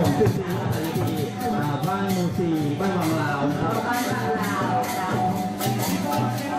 ผมจุดนี้บ้านมูซีบ้านบางลาวนะครับบ้านบางลาว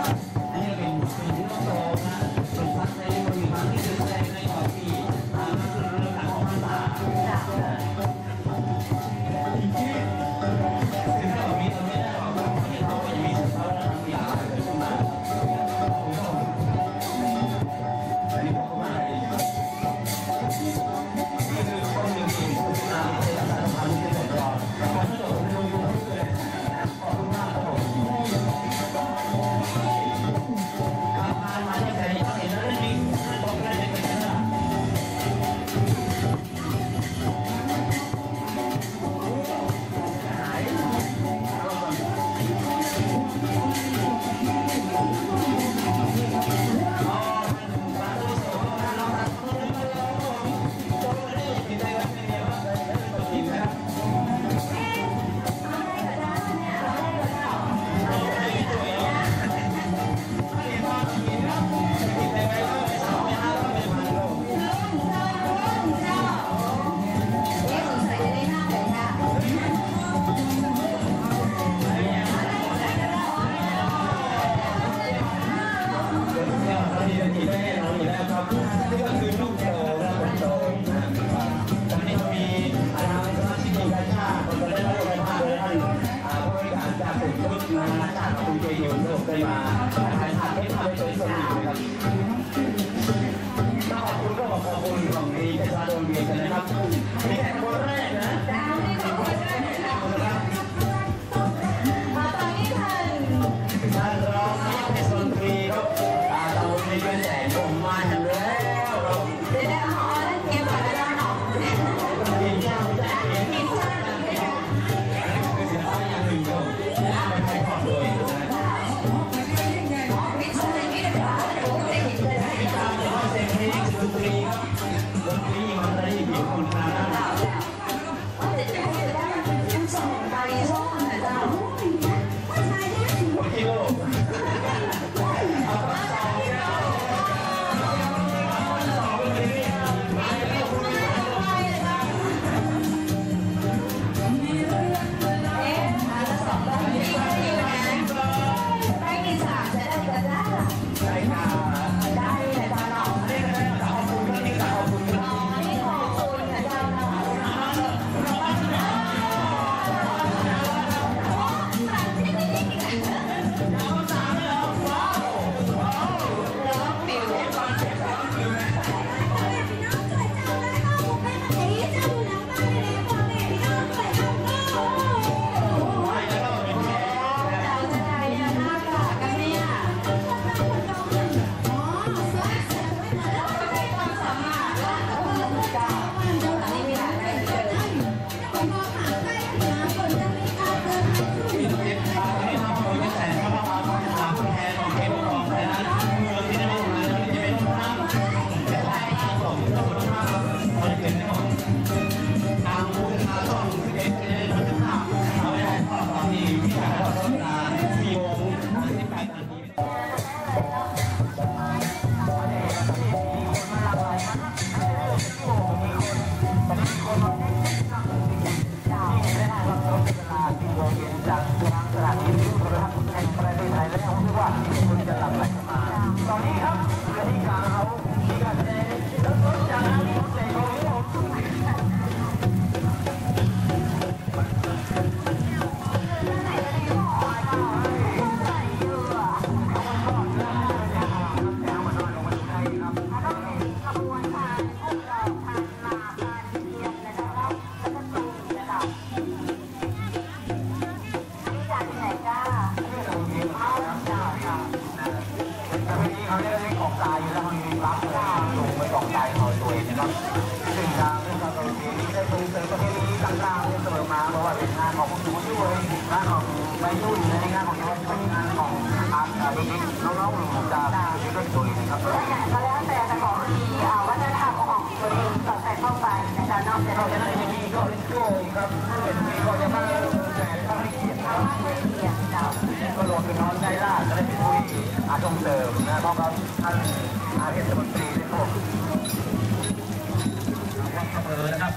เออนะครับ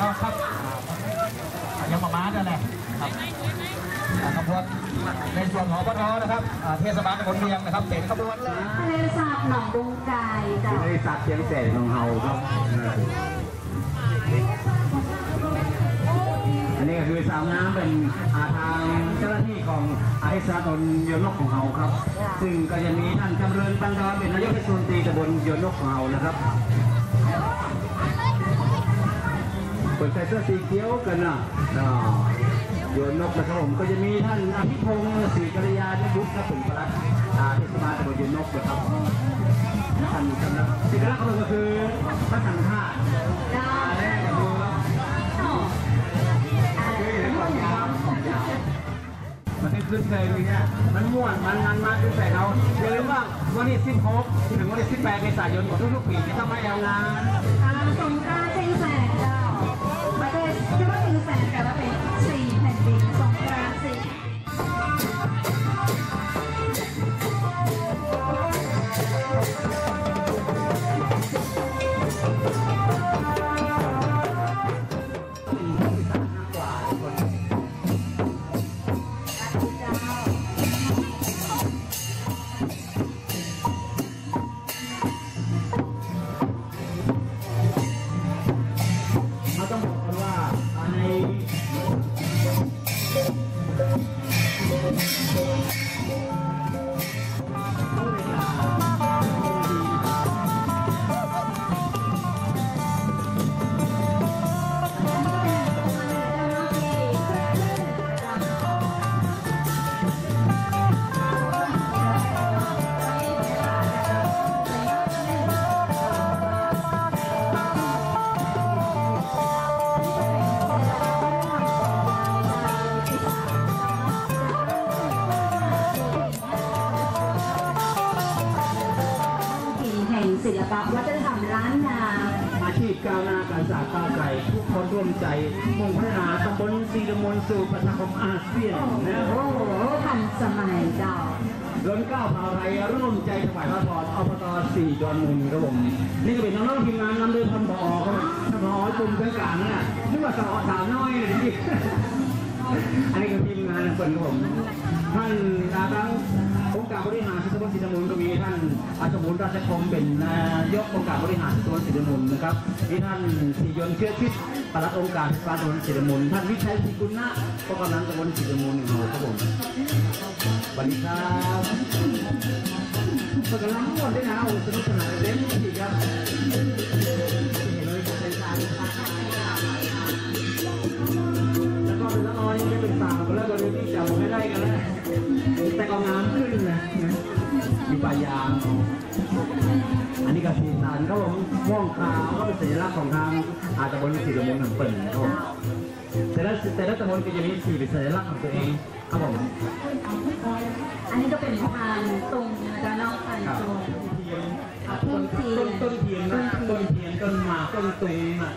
นอกครับยังมาม้ายนะครับขบวนในส่วนของพนนะครับเทศบาลตำบลเมียงนะครับเสร็จขบวนเลยทะเลสาบหนองบงกายจ้ะทะเลสาบเชียงแสนของเฮาครับ ก็คือสาวน้ำเป็นอาทางเจ้าหน้าที่ของอาเทศบาลตำบลยนนกของเฮาครับ ซึ่งก็จะมีท่านจำเริญปันดอนเป็นนายกเทศมนตรีตำบลยนนกของเฮานะครับคนใส่เสื้อสีเขียวกันนะอ่ายนนกนะครับผมก็จะมีท่านอภิพงศ์ศรีกัลยาณยุทธครับเป็นประหลัดอาเทศบาลตำบลยนนกนะครับท่านกำลังสิ่งแรกของเราก็คือพระสังฆาต ขึ้นเลยเนี่ยมันม่วนมันมันมากขึ้นแต่เราอย่าลืมว่าวันที่16ถึงวันที่18เมษายนของทุกๆปีที่ทำให้เอางานอ่าสงกราน ล้าพาไทยร่วมใจถวายพระพรอบตสี่ดอนมูลครับผมนี่ก็เป็นน้องๆทีมงานนำโดยพันผอครับท่านผอกลุ่มกลางเนี่ยนึกว่าสาวสาวน้อยเลยดิอันนี้คือทีมงานคนครับผมท่านอาทั้งองค์การบริหารส่วนตำบลศรีดมูลก็มีท่านอาชมุนราชคมเป็นนายกองค์การบริหารส่วนตำบลศรีดมูลนะครับมีท่านสียนเชื้อชิด ปลัดองค์การการตำบลศรีดมูลท่านวิชัยศรีกุลนะก็กำนันตำบลศรีดมูลหนึ่งหัวครับผมสวัสดีครับเปิดกำลังม่วนด้วยนะโอ้สนุกสนานเล่นดีครับเห็นเลยเป็นสาวแล้วก็เป็นละออยไม่เป็นสาวกันแล้วตอนนี้ที่จับไม่ได้กันแล้วแต่ก็งามขึ้นนะอยู่ป่ายางอันนี้ก็สีสันครับผมม่วงขาวก็เป็นสัญลักษณ์ของทาง อาตะบนสีดมงหนังเปิดนะครับผมแต่ละแต่ละตะบนก็จะมีสีเป็นสัญลักษณ์ของตัวเองครับผมอันนี้ก็เป็นพานตรงด้านนอกพานตรงต้นเทียนต้นเทียนนะต้นเทียนต้นหมากต้นตุงอะ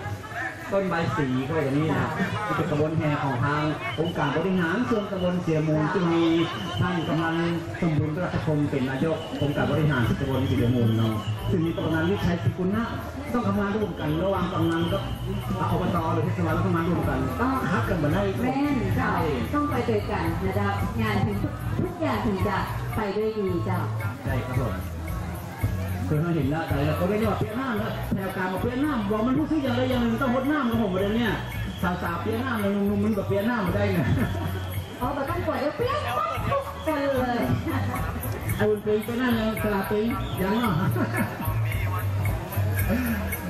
ต้นใบสีเขาอย่างนี้นะที่เป็นกระบวนแห่ของทางองค์การบริหารส่วนตำบลเสียมูลซึ่งมีท่านกำนันสมบูรณ์ราชคมเป็นนายกองค์การบริหารส่วนตำบลเสียมูลเนาะซึ่งมีกำนันวิชัยสิกุลนะต้องทำงานร่วมกันระหว่างกำนันกับอบตหรือเทศบาลแล้วทำงานร่วมกันต้องฮักกันมาได้แม่นเจ้าต้องไปด้วยกันนะจ๊ะงานถึงทุกทุกอย่างถึงจะไปด้วยดีเจ้าใช่ครับผม เคือเราเห็นแล้วแต่เราก็ไม่ได้ว่าเปลี่ยนน้ำแล้วแนวกลารมาเปลี่ยนน้ำบอกมันรู้สึกอย่างไรอย่างหนึ่งต้องหดน้ำกับผมประเด็นเนี้ยสาวๆเปลี่ยนน้ำแล้วนุ่มๆมันแบบเปลี่ยนน้ำมาได้ไงอ๋อแต่ต้องกดแล้วเปรี้ยงปั๊บทุกคนเลยไอ้บุญปีไปนั่นเลยตลาดปียังเนาะ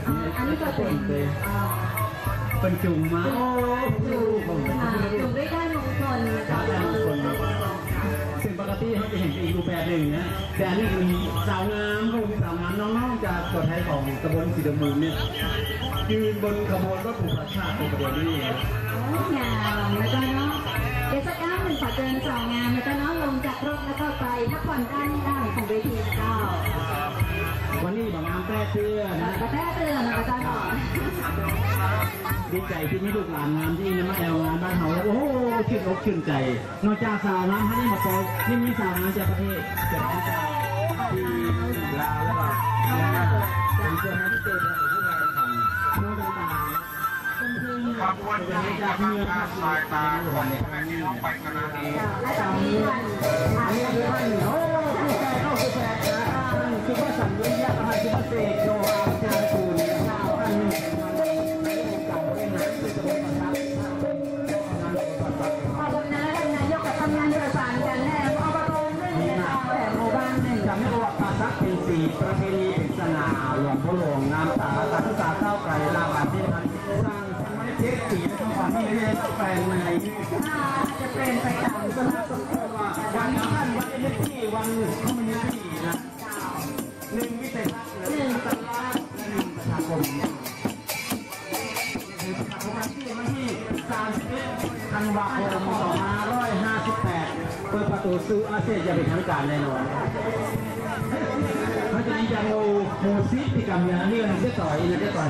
อ่าอันนี้ก็เป็นอ่าเป็นจุ่มมาโอ้จูผมอ่าจูด้วยด้านมงคลนะจ๊ะซึ่งปกติเขาจะเห็นอีกรูปแบบหนึ่งนะแต่อันนี้มีสาวงาม จากตัวแทนของตำบลสีดมูลเนี่ยยืนบนขบวนรถบุพชาติในประเด็นนี้โอ้งามแล้วก็เนาะเดี๋ยวสักก้าวหนึ่งขอเชิญสาวงามแล้วก็เนาะลงจากรถแล้วก็ไปพักผ่อนด้านด้านของเวทีเจ้าวันนี้บางงามแป้เสื้อนะกระแทกเตือนนะจ๊ะเนาะดีใจที่มีลูกหลานงามที่นี่มาแอลงานบ้านเฮาแล้วโอ้โหชื่นอกชื่นใจ นอกจากสาวงามท่านนี้มาปอยนี่มีสาวงามจากประเทศจากประเทศ แล้วก็เป็นตัวแทนที่เจอเราเป็นผู้แทนของน้างๆเป็นเพลงบวนที่จะทำการสายตาของพี่น้องไปขณะนี้และตอนนี้านอาจจะมีท่านโอ้คือแฟนเข้าคือแฟนนะท่านคือว่าสัญญาท่านคือว่าเสกโย แปลงในถ้าจะเป็นไปตามสมาสมควรว่าวันนี้ท่านวันเอเที่วันคอมมิวนิตี้นะหนึ่งวิสัยทัศน์หนึ่งตลาดและหนึ่งประชาคมคือประชาคมที่วันที่31ธันวาคม2558 เปิดประตูสู่อาเซียนจะเป็นทางการแน่นอนเพราะฉะนั้จะโมโมซิติกรรมยางนี้มันจะต่อยมันจะต่อย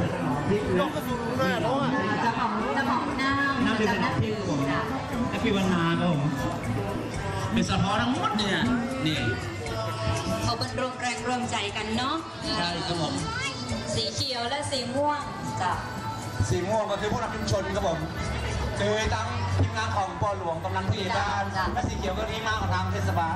ที่เจ้าของเจ้าของน้ำนั่น คือเป็นนักพิวผมนักพิวนาครับผมเป็นสะท้อนทั้งหมดเนี่ยนี่เขาเป็นรวมแรงรวมใจกันเนาะใช่ครับผมสีเขียวและสีม่วงจ้ะสีม่วงก็คือผู้นำชุมชนครับผมคือทั้งทีมงานของปอหลวงกำนันผู้ใหญ่บ้านและสีเขียวก็ทีมงานของทางเทศบาล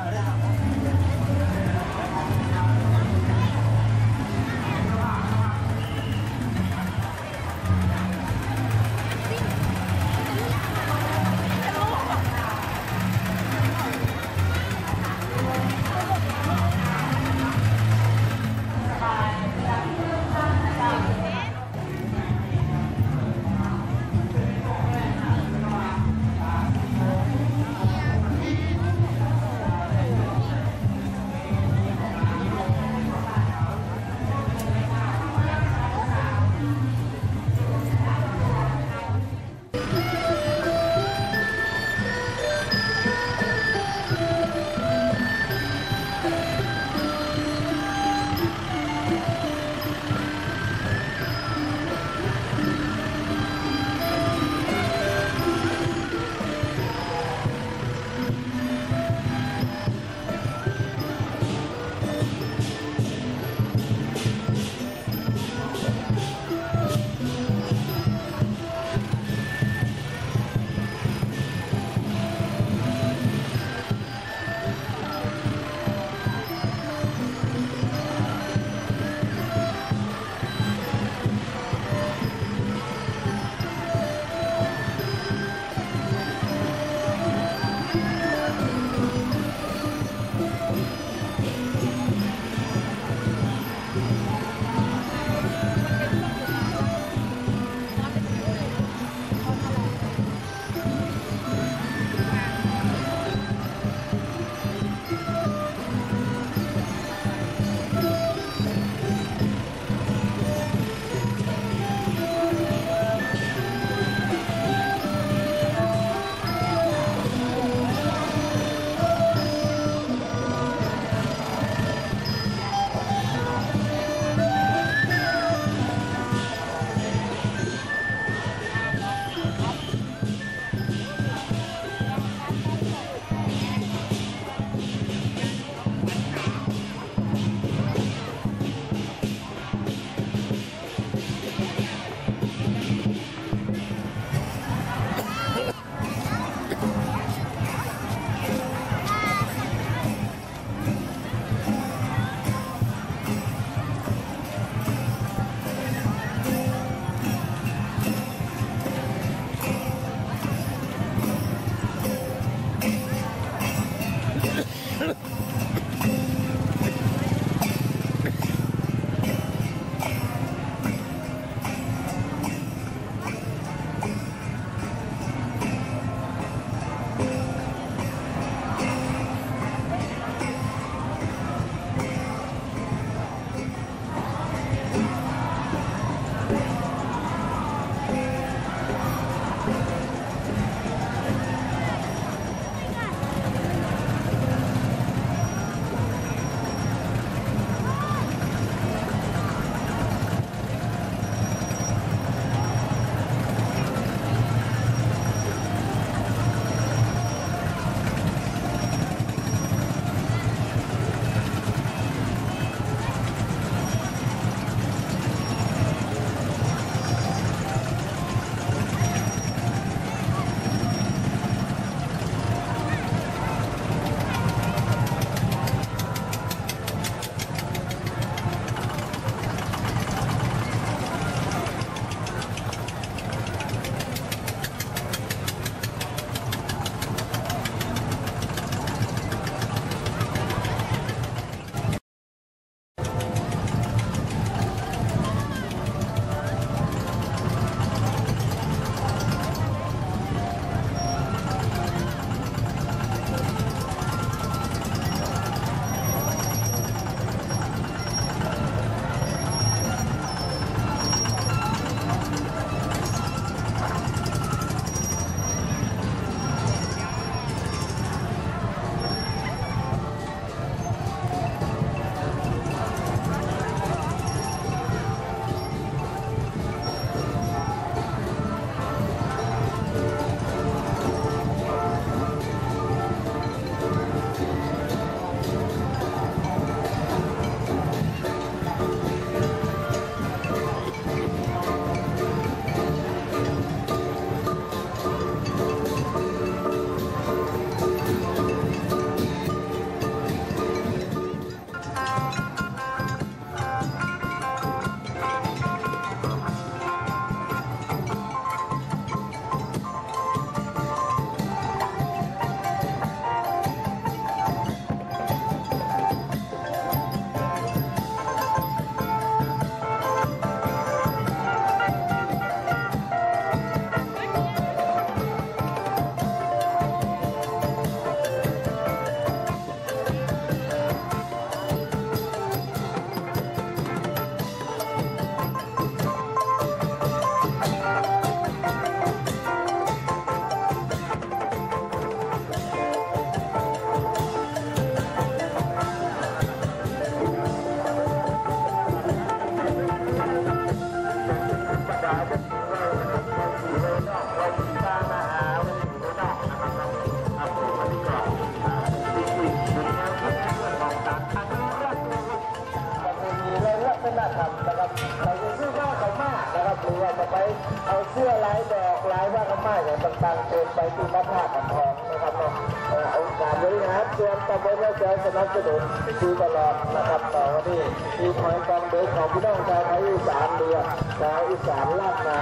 เอาเสื้อลายดอกลายว่ากันมาอย่างต่างๆเชิญไปที่พระธาตุอ่างทองนะครับเนาะเอ่อองค์การบริหารส่วนตำบลและใจสนับสนุนดูตลอดนะครับต่อวันนี้มีคอยกองโดยของพี่น้องชาวไทยอีสานเรือชาวอีสานลากนา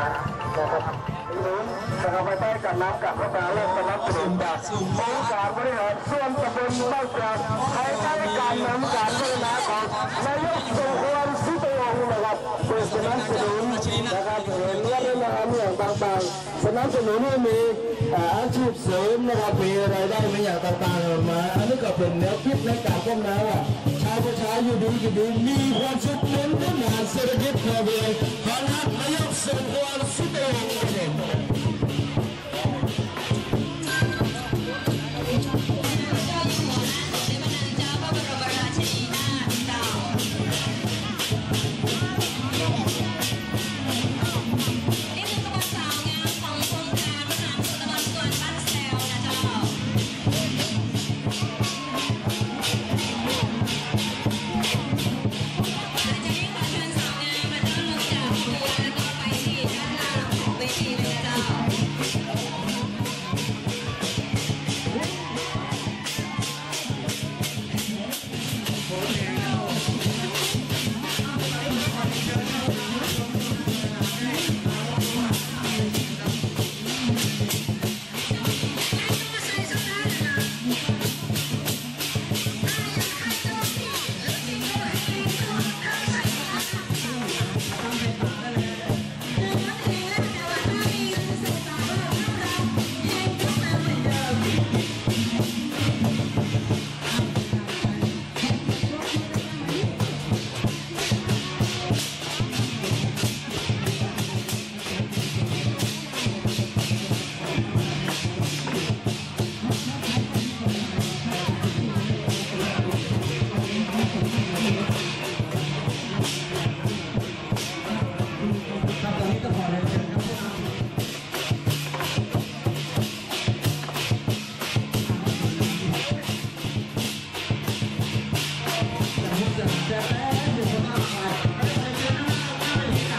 นะครับลุ้นนะครับไปใต้กันน้ำกับพระบาทเริ่มสนับสนุนจากองค์การบริหารส่วนตำบลบ้านจากภายใต้การนำการพัฒนาของนายกสมควรสิทธิ์วงศ์นะครับเปิดสนับสนุนนะครับ นว่าเรื่องงานอย่างต่างๆสนับสนุนให้มีอาชีพเสริมนะครับมีรายได้ในอย่างต่างๆออกมาอันนี้ก็เป็นแนวคิดในการก้มหน้าว่าชาวประชาอยู่ดีอยู่ดีมีความสุขเหมือนกันงานเศรษฐกิจพอเพียงขอรับนายกสุขวรสุขเอง